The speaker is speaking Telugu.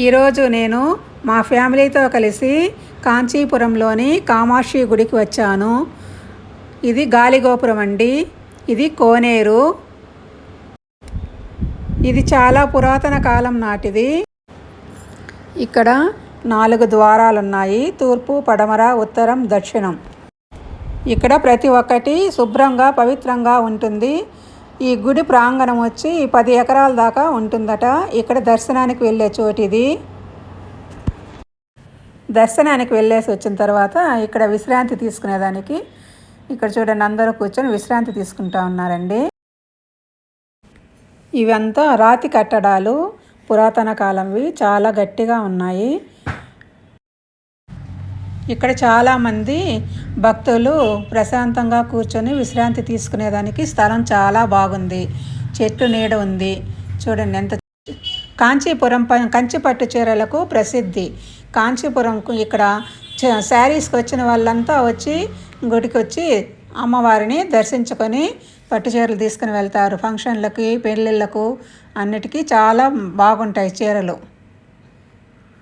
ఈరోజు నేను మా ఫ్యామిలీతో కలిసి కాంచీపురంలోని కామాక్షి గుడికి వచ్చాను. ఇది గాలిగోపురం అండి. ఇది కోనేరు. ఇది చాలా పురాతన కాలం నాటిది. ఇక్కడ నాలుగు ద్వారాలు ఉన్నాయి తూర్పు పడమర ఉత్తరం దక్షిణం. ఇక్కడ ప్రతి ఒక్కటి శుభ్రంగా పవిత్రంగా ఉంటుంది. ఈ గుడి ప్రాంగణం వచ్చి పది ఎకరాల దాకా ఉంటుందట. ఇక్కడ దర్శనానికి వెళ్ళే చోటు ఇది దర్శనానికి వెళ్ళేసి వచ్చిన తర్వాత ఇక్కడ విశ్రాంతి తీసుకునేదానికి ఇక్కడ చూడండి అందరూ కూర్చొని విశ్రాంతి తీసుకుంటా ఉన్నారండి. ఇవంతా రాతి కట్టడాలు పురాతన కాలంవి చాలా గట్టిగా ఉన్నాయి. ఇక్కడ చాలామంది భక్తులు ప్రశాంతంగా కూర్చొని విశ్రాంతి తీసుకునేదానికి స్థలం చాలా బాగుంది. చెట్టు నీడ ఉంది. చూడండి ఎంత కాంచీపురం కంచి పట్టు చీరలకు ప్రసిద్ధి. కాంచీపురంకు ఇక్కడ చ- శారీస్కి వచ్చిన వాళ్ళంతా వచ్చి గుడికి వచ్చి అమ్మవారిని దర్శించుకొని పట్టు చీరలు తీసుకుని వెళ్తారు. ఫంక్షన్లకి పెళ్ళిళ్ళకు అన్నిటికీ చాలా బాగుంటాయి చీరలు.